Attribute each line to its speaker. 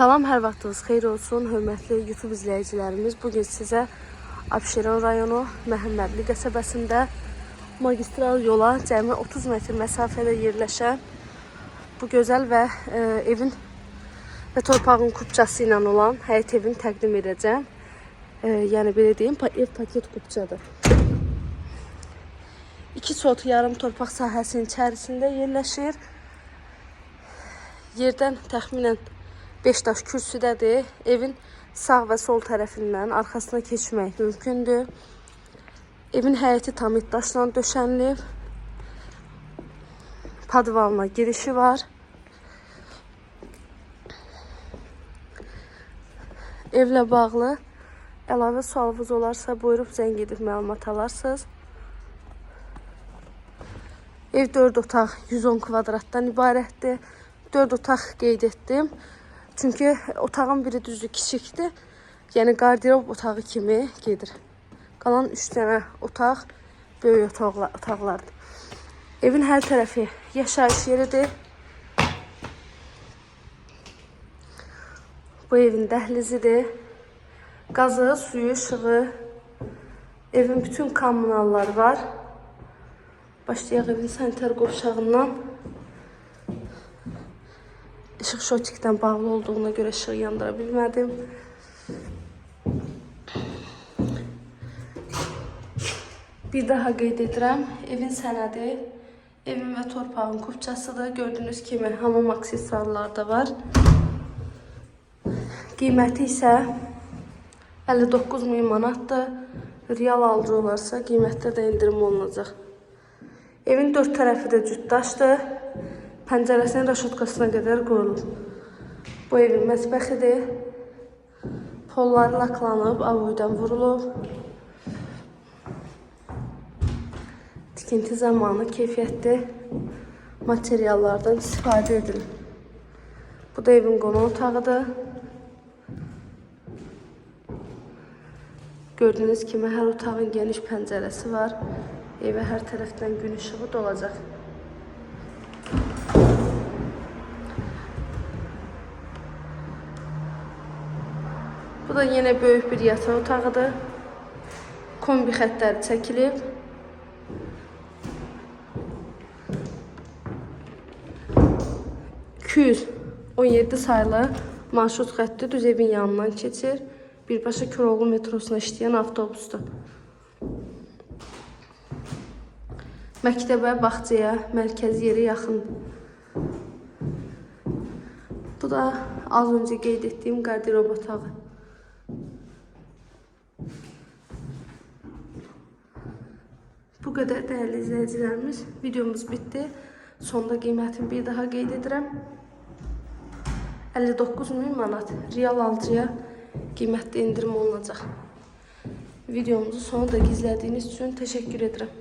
Speaker 1: Salam, hər vaxtınız xeyir olsun, hörmətli YouTube izləyicilərimiz. Bu gün sizə Abşeron rayonu Məhəmmədli qəsəbəsində magistral yola cəmi 30 metr məsafədə yerləşən bu gözəl və e, evin və torpağın kupçası ilə olan həyət evini təqdim edəcəm. E, yəni belə deyim, ev paket kupçadır. İki sot yarım torpaq sahəsinin içərisində yerləşir. Yerdən təxminən 5 daş kürsüdədir. Evin sağ və sol tərəfindən arxasına keçmək mümkündür. Evin həyəti tam daşla döşənilib. Padvalına girişi var. Evlə bağlı əlavə sualınız olarsa buyurub zəng edib məlumat alarsınız. Ev 4 otaq 110 kvadratdan ibarətdir. 4 otaq qeyd etdim. Çünki otağın biri düzdür kiçikdir. Yəni qarderob otağı kimi gedir. Qalan 3 dənə otaq böyük otaqlar, otaqlardır. Evin hər tərəfi yaşayış yeridir. Bu evin dəhlizidir. Qazı, suyu, işığı, evin bütün kommunalları var. Başlayaq evin sanitar qovşağından. Işıq şotikdən bağlı olduğuna görə işığı yandıra bilmədim. Bir daha qeyd edirəm, evin sənədi evin və torpağın kupçasıdır. Gördüyünüz kimi hamam aksesuarları da var. Qiyməti isə 59 min manatdır. Real alıcı olarsa qiymətdə də endirim olunacaq. Evin dörd tərəfi də cütdaşdır. Pəncərəsinin raşotkasına qədər qoyulub. Bu evin mətbəxidir. Polları laklanıb, avoydan vurulub. Tikinti zamanı keyfiyyətli materiallardan istifadə edilib. Bu da evin qonaq otağıdır. Gördüyünüz kimi hər otağın geniş pəncərəsi var. Evə hər tərəfdən gün işığı dolacaq. Bu da yenə böyük bir yataq otağıdır. Kombi xəttləri çəkilib. ...217 sayılı marşrut xətti düz evin yanından keçir. Birbaşa Köroğlu metrosuna işləyən avtobusdur. Məktəbə, bağçaya, mərkəzi yerə yaxındır. Bu da az öncə qeyd etdiyim qarderob otağı. Bu qədər dəyərli izləyicilərimiz, videomuz bitdi. Sonda qiymətini bir daha qeyd edirəm. 59 min manat real alıcıya qiymətdə endirim olunacaq. Videomuzu sonuna da izlədiyiniz üçün təşəkkür edirəm.